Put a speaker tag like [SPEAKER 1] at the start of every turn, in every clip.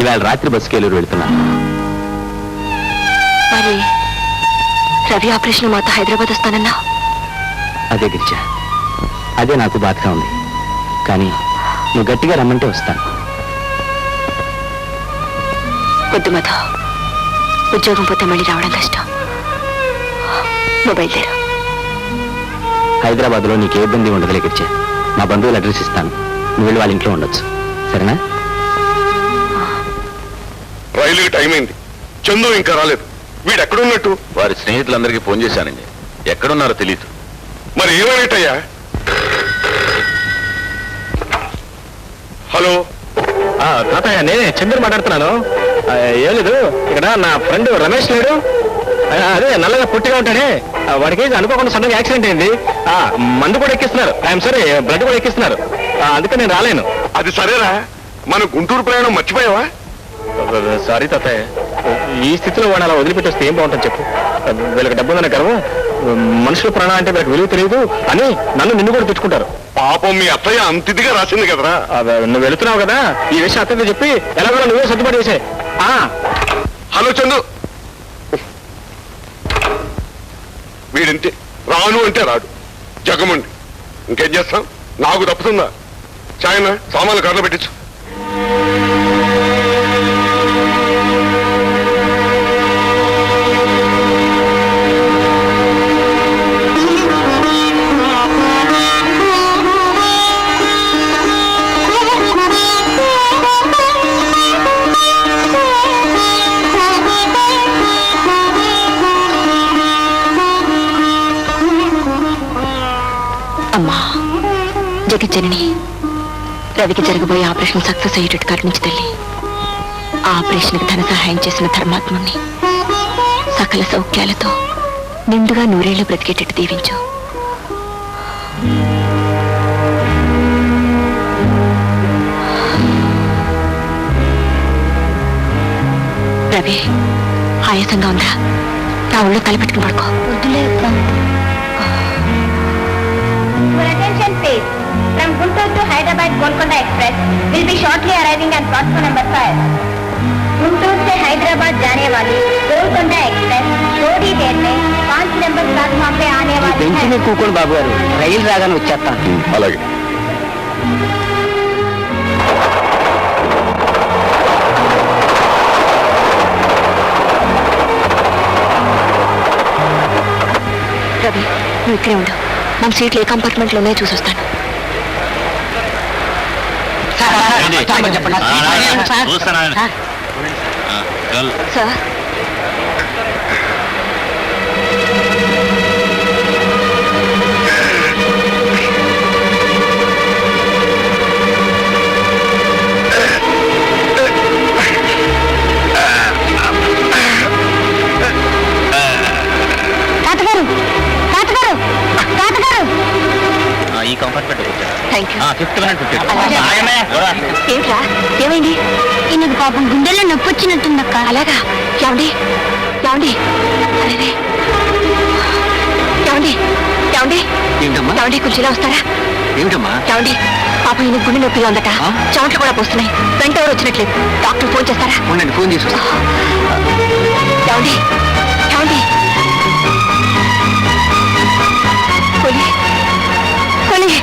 [SPEAKER 1] ఇవాళ రాత్రి బస్సుకి ఏలూరు వెళ్తున్నాను
[SPEAKER 2] మరి రవి ఆపరేషన్ మాతో హైదరాబాద్ వస్తానన్నా.
[SPEAKER 1] అదే గిరిజ. అదే నాకు బాధగా ఉంది. కానీ నువ్వు గట్టిగా రమ్మంటే వస్తాను.
[SPEAKER 2] వద్దు మధు ఉద్యోగం పోతే మళ్ళీ రావడం కష్టం. నువ్వు బయలుదేరు.
[SPEAKER 1] హైదరాబాద్లో నీకు ఏ ఇబ్బంది ఉండదులే గిరిజ. మా బంధువులు అడ్రస్ ఇస్తాను. నువ్వు వెళ్ళి వాళ్ళ ఇంట్లో ఉండొచ్చు. సరేనా?
[SPEAKER 3] రైలుకి టైం అయింది. చందు ఇంకా రాలేదు. వీడు ఎక్కడున్నట్టు
[SPEAKER 4] వారి స్నేహితులందరికీ ఫోన్ చేశానండి. ఎక్కడున్నారో తెలియదు
[SPEAKER 3] మరి ఏమైనట్టయ్యా హలో?
[SPEAKER 1] తాతయ్య నేనే చంద్ర మాట్లాడుతున్నాను. ఏం లేదు ఇక్కడ నా ఫ్రెండ్ రమేష్ లేడు. అదే నల్లగా పుట్టిగా ఉంటాడే. వాడికి అనుకోకుండా సడన్గా యాక్సిడెంట్ అయింది. ఆ, మందు కూడా ఎక్కిస్తున్నారు. ఐఎమ్ సారీ బ్లడ్ కూడా ఎక్కిస్తున్నారు. అందుకే నేను రాలేను.
[SPEAKER 3] అది సరేరా. మన గుంటూరు ప్రయాణం మర్చిపోయావా?
[SPEAKER 1] సారీ తాతయ్య ఈ స్థితిలో వాడు అలా వదిలిపెట్టి వస్తే ఏం బాగుంటుంది చెప్పు. వీళ్ళకి డబ్బు ఉందనే గర్వం మనుషుల ప్రాణం అంటే వీళ్ళకి విలువ తెలియదు అని నన్ను నిన్ను కూడా తెచ్చుకుంటారు
[SPEAKER 3] పాపం మీ అత్తయ్య అంత ఇదిగా రాసింది కదరా?
[SPEAKER 1] నువ్వు వెళుతున్నావు కదా ఈ విషయం అత్తతో చెప్పి ఎలాగో నువ్వే సర్దుబాటు చేసే
[SPEAKER 3] హలో చందు. వీడింతే రాను అంటే రాడు. జగమండి. ఇంకేం చేస్తాం? నాకు తప్పుతుందా? చాయన సామాన్లు కర్ర పెట్టించు.
[SPEAKER 2] జగజ్జనని రవికి జరగబోయే ఆపరేషన్ సక్సెస్ అయ్యేటట్టు కరుణించి తల్లి. ఆ ఆపరేషన్కి ధన సహాయం చేసిన ధర్మాత్ముని సకల సౌఖ్యాలతో నిండుగా నూరేళ్ళు బ్రతికేటట్టు దీవించు. రవి ఆయాసంగా ఉందా నా ఒళ్ళో కలిపెట్టుకుని పడుకో.
[SPEAKER 5] please. From Guntur to Hyderabad Golconda Express will be shortly arriving at platform number 5. Guntur से हैदराबाद जाने वाली गोलकोंडा एक्सप्रेस थोड़ी देर में पाँच नंबर प्लेटफॉर्म पे आने वाली है
[SPEAKER 1] కూకోండి బాబు గారు రైలు రాగానే వచ్చేస్తాను
[SPEAKER 3] అలాగే
[SPEAKER 2] రవి నువ్వు ఇక్కడే ఉండు మన సీట్లు ఏ సార్.
[SPEAKER 5] తాతగారు తాతగారు తాతగారు
[SPEAKER 1] ఈ కంపార్ట్మెంట్
[SPEAKER 2] థ్యాంక్ యూ
[SPEAKER 1] ఫిఫ్త్
[SPEAKER 2] ఏంట్రా ఏమైంది?
[SPEAKER 5] ఈయనకు పాపం గుండెల్లో నొప్పి వచ్చినట్టుందక్క.
[SPEAKER 2] అలాగా? ఏమండి? ఏమండి? అరే ఏమండి? ఏమండి?
[SPEAKER 1] ఏంటమ్మా
[SPEAKER 2] ఏమండి కుర్చీలో వస్తారా?
[SPEAKER 1] ఏమిటమ్మా?
[SPEAKER 2] ఏమండి? పాప ఈయన గుండె నొప్పిగా ఉందట.
[SPEAKER 1] ఆ?
[SPEAKER 2] చెమట్లు కూడా పోస్తున్నాయి. వెంట ఎవరు వచ్చినట్లేదు. డాక్టర్ ఫోన్ చేస్తారా?
[SPEAKER 1] ఉండండి ఫోన్ చేసి
[SPEAKER 2] ఏమండి? ఏమండి? కొలి కొలి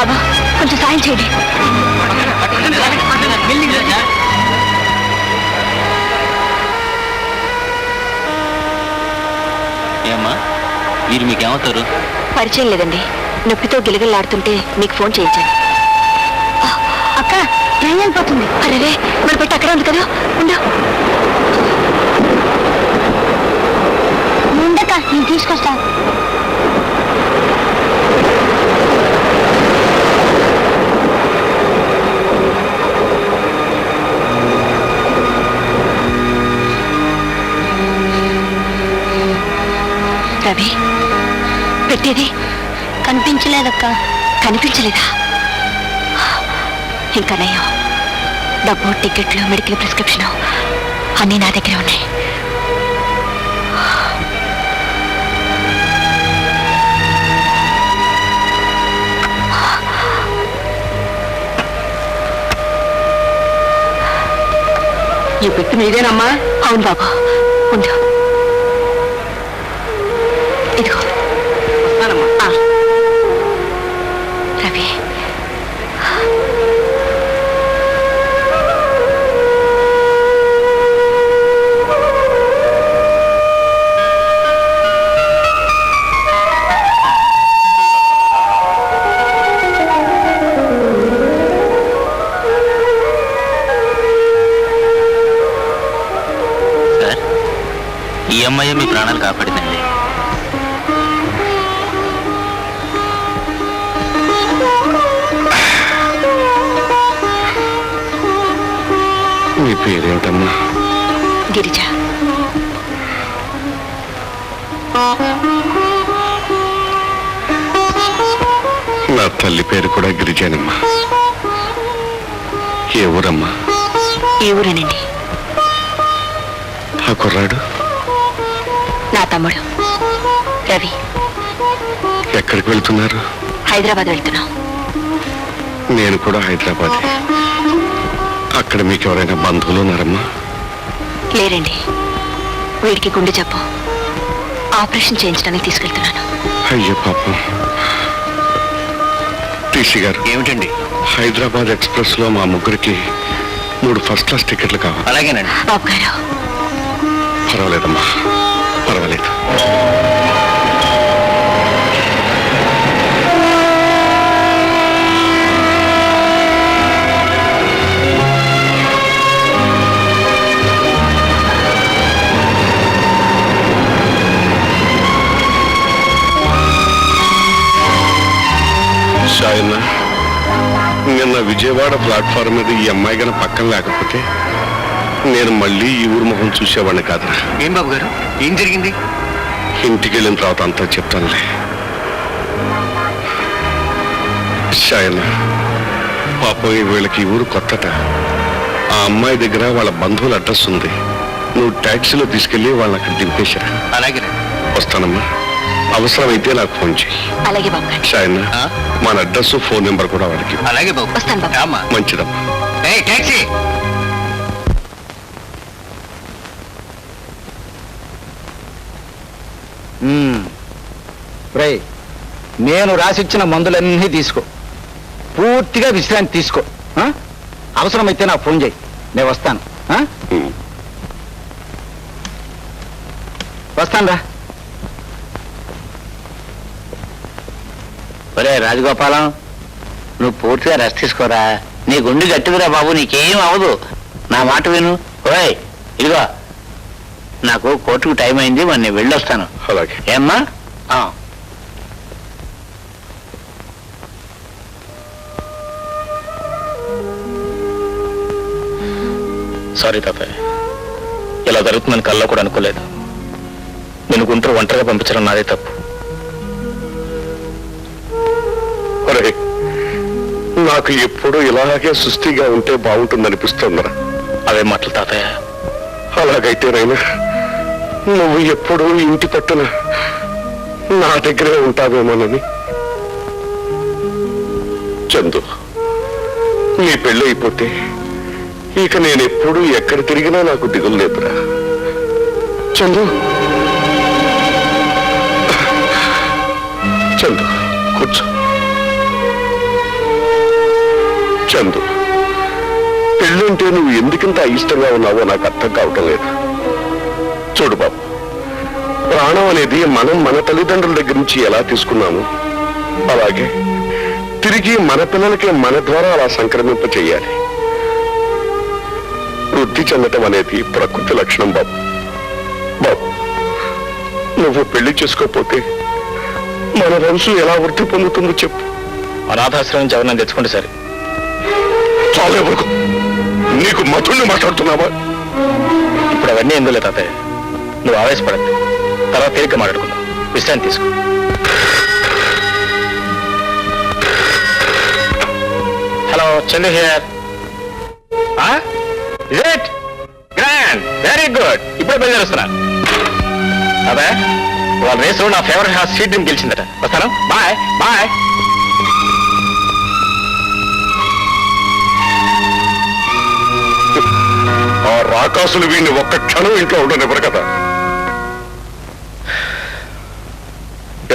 [SPEAKER 2] బాబా కొంచెం సాయం చేయండి.
[SPEAKER 1] ఏమ్మా వీరు మీకేమవుతారు?
[SPEAKER 2] పరిచయం లేదండి. నొప్పితో గిలగిల్లాడుతుంటే మీకు ఫోన్ చేయించాను.
[SPEAKER 5] అక్క ట్రైన్ వెళ్ళిపోతుంది.
[SPEAKER 2] అరే మన పెట్టి అక్కడే ఉంది కదా? ఉండు.
[SPEAKER 5] ఉండక నేను తీసుకొస్తాను
[SPEAKER 2] పెట్టేది
[SPEAKER 5] కనిపించలేదక్క.
[SPEAKER 2] కనిపించలేదా? ఇంకా నయ్యో డబ్బు టికెట్లు మెడికల్ ప్రిస్క్రిప్షన్ అన్నీ నా దగ్గరే ఉన్నాయి.
[SPEAKER 6] ఈ పెట్టి మీదేనమ్మా
[SPEAKER 2] అవును బాబు. ఉండు.
[SPEAKER 1] కాపాడిందండి.
[SPEAKER 3] మీ పేరేమిటమ్మా?
[SPEAKER 2] గిరిజ.
[SPEAKER 3] నా తల్లి పేరు కూడా గిరిజానమ్మా. ఏ ఊరమ్మా?
[SPEAKER 2] ఈ ఊరేనండి?
[SPEAKER 3] ఆ కుర్రాడు?
[SPEAKER 2] నా తమ్ముడు. రవి.
[SPEAKER 3] ఎక్కడికి వెళ్తున్నారు?
[SPEAKER 2] హైదరాబాద్ వెళ్తున్నాం.
[SPEAKER 3] నేను కూడా హైదరాబాద్. అక్కడ మీకు ఎవరైనా బంధువులు ఉన్నారమ్మా?
[SPEAKER 2] లేరండి. వీడికి గుండె జబ్బు. ఆపరేషన్ చేయించడానికి తీసుకెళ్తున్నాను.
[SPEAKER 3] అయ్యో పాపం. టీసీ గారు
[SPEAKER 1] ఏమిటండి?
[SPEAKER 3] హైదరాబాద్ ఎక్స్ప్రెస్లో మా ముగ్గురికి మూడు ఫస్ట్ క్లాస్ టికెట్లు కావాలి.
[SPEAKER 1] అలాగేనండి.
[SPEAKER 2] బాబు గారు
[SPEAKER 3] పర్వాలేదమ్మా. పర్వాలేదు. నిన్న విజయవాడ ప్లాట్ఫామ్ మీద ఈ అమ్మాయి గన పక్కన లేకపోతే నేను మళ్ళీ ఈ ఊరు మొహం చూసేవాడిని కాదురా.
[SPEAKER 1] ఏం బాబు గారు? ఏం జరిగింది?
[SPEAKER 3] ఇంటికి వెళ్ళిన తర్వాత అంతా చెప్తానులే. షాయన్న పాపం ఈ వీళ్ళకి ఈ ఊరు కొత్తట. ఆ అమ్మాయి దగ్గర వాళ్ళ బంధువుల అడ్రస్ ఉంది. నువ్వు ట్యాక్సీలో తీసుకెళ్ళి వాళ్ళని అక్కడ దింపేశారా?
[SPEAKER 1] అలాగేనండి
[SPEAKER 3] వస్తానమ్మా. అవసరమైతే నాకు ఫోన్ చేయి
[SPEAKER 2] అలాగే బాబు గారు.
[SPEAKER 3] షాయన్న
[SPEAKER 1] ఆ?
[SPEAKER 3] మన అడ్రస్ ఫోన్ నెంబర్ కూడా వాడికి ఇవ్వు.
[SPEAKER 1] అలాగే బాబు.
[SPEAKER 2] వస్తాను బాబు.
[SPEAKER 1] రామ్మా.
[SPEAKER 3] మంచిదమ్మా.
[SPEAKER 1] ట్యాక్సీ
[SPEAKER 6] రే నేను రాసిచ్చిన మందులన్నీ తీసుకో. పూర్తిగా విశ్రాంతి తీసుకో. ఆ? అవసరమైతే నాకు ఫోన్ చేయి. నేను వస్తాను. వస్తాను రా.
[SPEAKER 7] ఒరే రాజగోపాలం నువ్వు పూర్తిగా రెస్ట్ తీసుకోరా. నీ గుండె గట్టిదిరా బాబు నీకేం అవ్వదు నా మాట విను. ఓయ్ ఇదిగో. నాకు కోర్టుకు టైం అయింది మరి నేను వెళ్ళొస్తాను.
[SPEAKER 3] అలాగే.
[SPEAKER 7] ఏమ్మా? ఆ.
[SPEAKER 1] సారీ తాతయ్య. ఇలా జరుగుతుందని కల్లో కూడా అనుకోలేదు. నేను గుంటూరు ఒంటరిగా పంపించడం నాదే తప్పు.
[SPEAKER 3] నాకు ఎప్పుడు ఇలాగే సుస్థిగా ఉంటే బాగుంటుందనిపిస్తుందిరా.
[SPEAKER 1] అవే మాటలు తాతయ్య.
[SPEAKER 3] అలాగైతేనైనా నువ్వు ఎప్పుడు ఇంటి పట్టున నా దగ్గరే ఉంటావేమోనని. చందు నీ పెళ్ళైపోతే ఇక నేను ఎప్పుడు ఎక్కడ తిరిగినా నాకు దిగులు లేదురా. చందు. చందు కూర్చో. చందు పెళ్ళంటే నువ్వు ఎందుకంత అయిష్టంగా ఉన్నావో నాకు అర్థం కావటం లేదు. చూడు బాబు. ప్రాణం అనేది మనం మన తల్లిదండ్రుల దగ్గర నుంచి ఎలా తీసుకున్నాము అలాగే తిరిగి మన పిల్లలకి మన ద్వారా అలా సంక్రమింప చేయాలి. వృద్ధి చెందటం అనేది ప్రకృతి లక్షణం బాబు. బాబు నువ్వు పెళ్ళి చేసుకోకపోతే మన వంశం ఎలా వృద్ధి పొందుతుందో చెప్పు.
[SPEAKER 1] అనాథాశ్రమం నుంచి ఎవరినైనా తెచ్చుకుంటే సరే.
[SPEAKER 3] చాలే వరకు నీకు మధుల్ని మాట్లాడుతున్నావా?
[SPEAKER 1] ఇప్పుడు అవన్నీ ఎందులే తాతయ్య? నువ్వు ఆవేశపడద్దు తర్వాత తేలిక మాట్లాడుకుందాం. విశ్రాంతి తీసుకో. Hello Chandu here is it grand very good ఇప్పుడే బయలుదేరుస్తున్నా. అదే వాళ్ళ రేసులో నా ఫేవరెట్ హాస్ సీట్ డ్రీమ్ గెలిచిందట. వస్తాను. బాయ్ బాయ్
[SPEAKER 3] ఆ ఆకాశులు వీడిని ఒక్క క్షణం ఇంట్లో ఉండనివ్వరు కదా.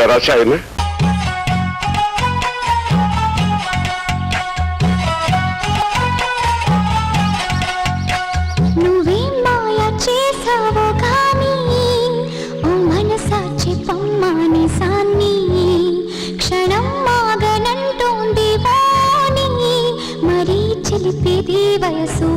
[SPEAKER 3] ఎరా సాయన
[SPEAKER 8] క్షణం మాగనంటోంది వాణి మరీ చిలిపేది వయసు